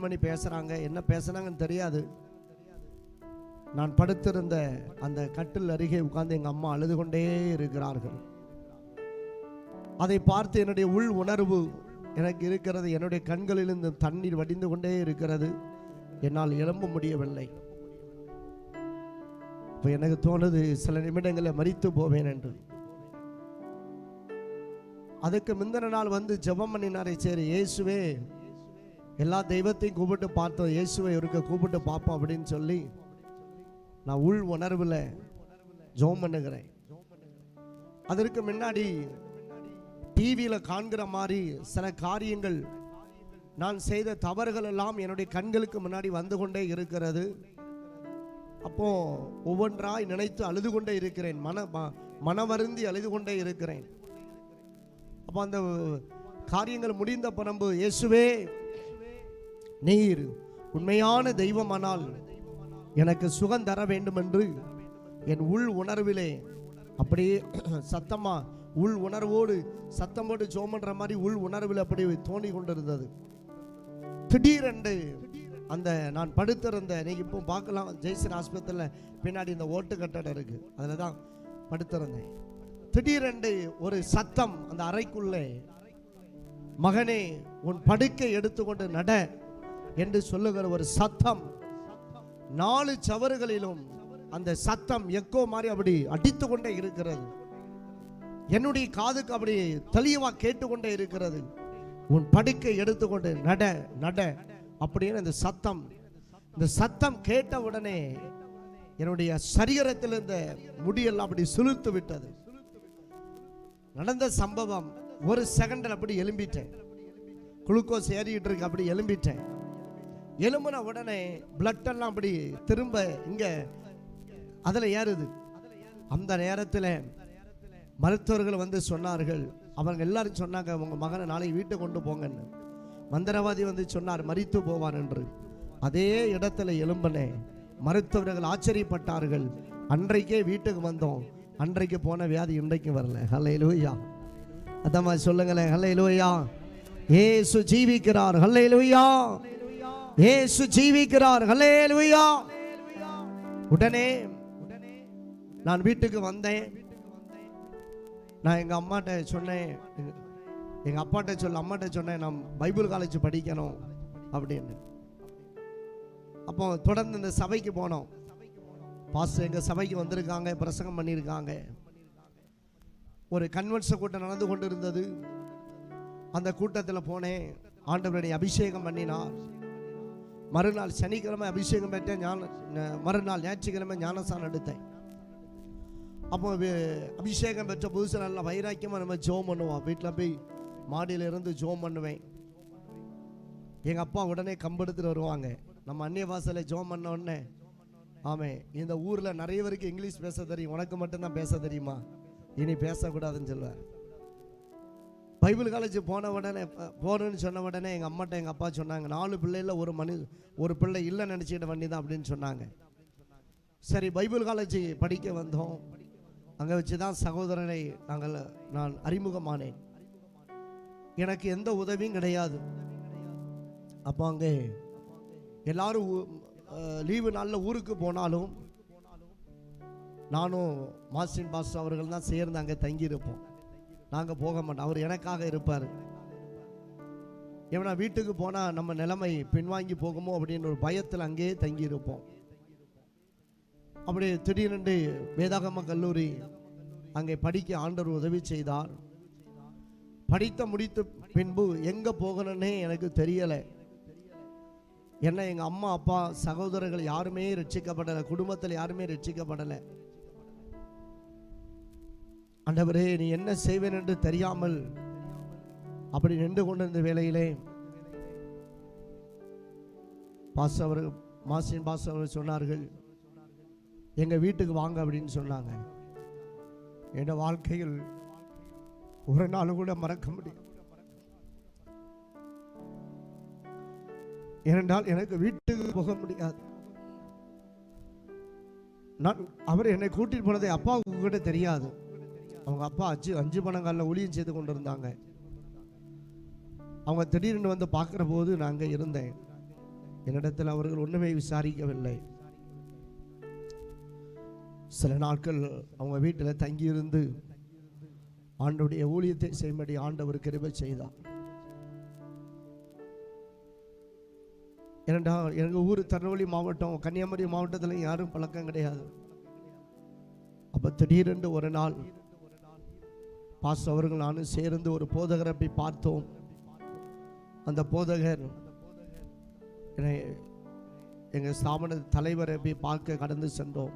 Phone பண்ணி பேசுகிறாங்க என்ன பேசுனாங்கன்னு தெரியாது. நான் படுத்திருந்த அந்த கட்டில் அருகே உட்கார்ந்து எங்கள் அம்மா அழுது கொண்டே இருக்கிறார்கள். அதை பார்த்து என்னுடைய உள் உணர்வு எனக்கு இருக்கிறது. என்னுடைய கண்களிலிருந்து தண்ணீர் வடிந்து கொண்டே இருக்கிறது. என்னால் எழும்ப முடியவில்லை. இப்போ எனக்கு தோணுது சில நிமிடங்களில் மறித்து போவேன் என்று. அதுக்கு முந்தின நாள் வந்து ஜெபம் பண்ணினாரே சரி இயேசுவே எல்லா தெய்வத்தையும் கூப்பிட்டு பார்த்தோம். இயேசுவை இருக்க கூப்பிட்டு பார்ப்போம் அப்படின்னு சொல்லி நான் உள் உணர்வில் ஜோம் பண்ணுகிறேன். அதற்கு முன்னாடி டிவியில் காண்கிற மாதிரி சில காரியங்கள் நான் செய்த தவறுகள் எல்லாம் என்னுடைய கண்களுக்கு முன்னாடி வந்து கொண்டே இருக்கிறது. அப்போ ஒவ்வொன்றாய் நினைத்து அழுது கொண்டே இருக்கிறேன். மன ம- மனவருந்தி அழுது கொண்டே இருக்கிறேன். அப்போ அந்த காரியங்கள் முடிந்த பிறம்பு இயேசுவே நீர் உண்மையான தெய்வமானால் எனக்கு சுகம் தர வேண்டும் என்று என் உள் உணர்விலே அப்படியே சத்தமா உள் உணர்வோடு சத்தம் போட்டு ஜோமன்ற மாதிரி உள் உணர்வில் அப்படி தோணி கொண்டிருந்தது. திடீரென்று அந்த நான் படுத்திருந்த நீங்க இப்போ பார்க்கலாம் ஜெய்சன் ஆஸ்பத்திரியில் பின்னாடி இந்த ஓட்டு கட்டடம் இருக்கு. அதில் தான் படுத்திருந்தேன். திடீரென்று ஒரு சத்தம் அந்த அறைக்குள்ளே மகனே உன் படுக்கை எடுத்துக்கொண்டு நட. என்று சொல்லுகிற ஒரு சத்தம். நாலு சவறுகளிலும் அந்த சத்தம் எக்கோ மாதிரி அப்படி அடித்து கொண்டே இருக்கிறது. என்னுடைய காதுக்கு அப்படி தெளிவாக கேட்டுக்கொண்டே இருக்கிறது. உன் படுக்கை எடுத்துக்கொண்டு நட நட அப்படின்னு இந்த சத்தம். இந்த சத்தம் கேட்ட உடனே என்னுடைய சரீரத்தில் இருந்த முடியெல்லாம் அப்படி சுழுத்து விட்டது. நடந்த சம்பவம் ஒரு செகண்டில் அப்படி எலும்பிட்டேன் குளுக்கோஸ் ஏறிக்கிட்டு இருக்கு அப்படி எலும்பிட்டேன் எலும்புன உடனே பிளட் எல்லாம் அப்படி திரும்ப இங்க அதில் ஏறுது. அந்த நேரத்தில் மருத்துவர்கள் வந்து சொன்னார்கள். அவங்க எல்லாரும் சொன்னாங்க உங்க மகனை நாளைக்கு வீட்டுக்கு கொண்டு போங்கன்னு. மந்திரவாதி வந்து சொன்னார் மறித்து போவார் என்று. அதே இடத்துல எலும்பனே மருத்துவர்கள் ஆச்சரியப்பட்டார்கள். அன்றைக்கே வீட்டுக்கு வந்தோம். அன்றைக்கு போன வியாதி இன்றைக்கு வரல. ஹல்லே லூயா அதம்மா சொல்லுங்களேன். ஹல்லே லூயா ஏசு ஜீவிக்கிறார். ஹல்லே லூயா ஏசு ஜீவிக்கிறார். ஹல்லே லூயா உடனே நான் வீட்டுக்கு வந்தேன். நான் எங்கள் அம்மாட்ட சொன்னேன். எங்கள் அப்பாட்ட சொல்ல அம்மாட்ட சொன்னேன் நான் பைபிள் காலேஜ் படிக்கணும். அப்படின்னு. அப்போ தொடர்ந்து இந்த சபைக்கு போனோம். பாஸ்டர் எங்கள் சபைக்கு வந்திருக்காங்க பிரசங்கம் பண்ணியிருக்காங்க. ஒரு கன்வென்ஷன் கூட்டம் நடந்து கொண்டு இருந்தது அந்த கூட்டத்தில் போனேன். ஆண்டவருடைய அபிஷேகம் பண்ணினார். மறுநாள் சனிக்கிழமை அபிஷேகம் பெற்றேன் ஞான மறுநாள் ஞாயிற்றுக்கிழமை ஞானசானம் எடுத்தேன். அப்போ அபிஷேகம் பெற்ற புதுசு நல்லா வைராக்கியமாக நம்ம ஜோம் பண்ணுவோம். வீட்டில் போய் மாடியில் இருந்து ஜோம் பண்ணுவேன். எங்கள் அப்பா உடனே கம்பெடுத்துட்டு வருவாங்க. நம்ம அந்நிய வாசலை ஜோம் பண்ண உடனே ஆமே இந்த ஊரில் நிறைய பேருக்கு இங்கிலீஷ் பேச தெரியும். உனக்கு மட்டும்தான் பேச தெரியுமா? இனி பேசக்கூடாதுன்னு சொல்லுவேன் பைபிள் காலேஜ் போன உடனே போகிறேன்னு போகணுன்னு சொன்ன உடனே எங்கள் அம்மாட்ட எங்கள் அப்பா சொன்னாங்க நாலு பிள்ளையில் ஒரு மனு ஒரு பிள்ளை இல்லை நினச்சிக்கிட்ட வண்டி தான் அப்படின்னு சொன்னாங்க. சரி பைபிள் காலேஜ் படிக்க வந்தோம். அங்கே வச்சு தான் சகோதரனை நாங்கள் நான் அறிமுகமானேன். எனக்கு எந்த உதவியும் கிடையாது. அப்போ அங்கே எல்லாரும் ஊ- லீவு நாளில் ஊருக்கு போனாலும் நானும் மாஸ்டின் பாஸ்டர் அவர்கள் தான் சேர்ந்து அங்கே தங்கியிருப்போம். நாங்கள் போக மாட்டோம். அவர் எனக்காக இருப்பார். ஏன்னா வீட்டுக்கு போனால் நம்ம நிலைமை பின்வாங்கி போகுமோ அப்படின்னு ஒரு பயத்தில் அங்கேயே தங்கியிருப்போம். அப்படி திடீரென்று வேதாகம கல்லூரி அங்கே படிக்க ஆண்டவர் உதவி செய்தார். படித்த முடித்த பின்பு எங்கே போகணுன்னே எனக்கு தெரியலை. என்ன எங்கள் அம்மா அப்பா சகோதரர்கள் யாருமே ரட்சிக்கப்படலை குடும்பத்தில் யாருமே ரட்சிக்கப்படலை. ஆண்டவரே நீ என்ன செய்வேன் என்று தெரியாமல் அப்படி நின்று கொண்டிருந்த வேளையிலே பாஸ் அவர்கள் மாசின் பாஸ் சொன்னார்கள் எங்கள் வீட்டுக்கு வாங்க அப்படின்னு சொன்னாங்க. என் வாழ்க்கையில் ஒரு நாள் கூட மறக்க முடியும் ஏனென்றால் எனக்கு வீட்டுக்கு போக முடியாது. நான் அவர் என்னை கூட்டிட்டு போனதை அப்பாவுக்கு கூட தெரியாது. அவங்க அப்பா அஞ்சு அஞ்சு பணங்காலில் ஊழியம் செய்து கொண்டிருந்தாங்க. அவங்க திடீர்னு வந்து பார்க்குற போது நான் அங்கே இருந்தேன். என்னிடத்தில் அவர்கள் ஒன்றுமே விசாரிக்கவில்லை. சில நாட்கள் அவங்க வீட்டில் தங்கியிருந்து ஆண்டுடைய ஊழியத்தை செய்யும்படி ஆண்டவர் கிருபை செய்தார். ஏனண்டா எங்கள் ஊர் திருநெல்வேலி மாவட்டம் கன்னியாகுமரி மாவட்டத்தில் யாரும் பழக்கம் கிடையாது. அப்போ திடீரென்று ஒரு நாள் பாஸ் அவர்கள் நானும் சேர்ந்து ஒரு போதகரை போய் பார்த்தோம். அந்த போதகர் என்னை எங்கள் ஸ்தாபன தலைவரை போய் பார்க்க கடந்து சென்றோம்.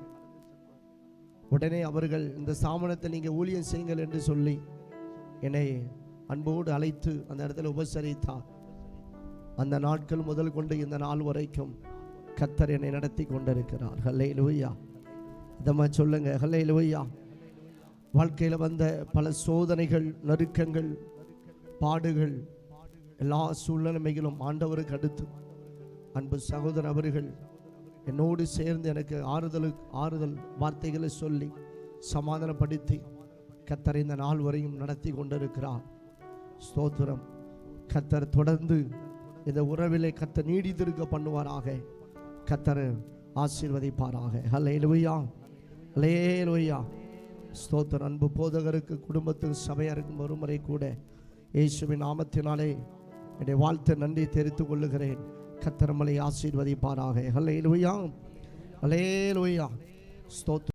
உடனே அவர்கள் இந்த ஸ்தாபனத்தை நீங்கள் ஊழியம் செய்யுங்கள் என்று சொல்லி என்னை அன்போடு அழைத்து அந்த இடத்துல உபசரித்தார். அந்த நாட்கள் முதல் கொண்டு இந்த நாள் வரைக்கும் கத்தர் என்னை நடத்தி கொண்டிருக்கிறார். ஹல்லே லூயா இதம்மா சொல்லுங்கள் ஹல்லே லூயா வாழ்க்கையில் வந்த பல சோதனைகள் நெருக்கங்கள் பாடுகள் எல்லா சூழ்நிலைமைகளும் ஆண்டவருக்கு அடுத்து. அன்பு சகோதரர் அவர்கள் என்னோடு சேர்ந்து எனக்கு ஆறுதலுக்கு ஆறுதல் வார்த்தைகளை சொல்லி சமாதானப்படுத்தி கத்தர் இந்த நாள் வரையும் நடத்தி கொண்டிருக்கிறார். ஸ்தோத்திரம். கத்தர் தொடர்ந்து இந்த உறவிலே கத்தர் நீடித்திருக்க பண்ணுவாராக. கத்தர் ஆசீர்வதிப்பாராக. ஹலே லோய்யா ஹலே லோய்யா ஸ்தோத்திர அன்பு போதகருக்கு குடும்பத்துக்கு சபையாருக்கும் ஒருமுறை கூட இயேசுவின் நாமத்தினாலே என்னுடைய வாழ்த்து நன்றி தெரிவித்துக் கொள்ளுகிறேன். கத்திரமலை ஆசீர்வதிப்பாராக. ஹலே லோய்யா ஹலே லோய்யா ஸ்தோத்திர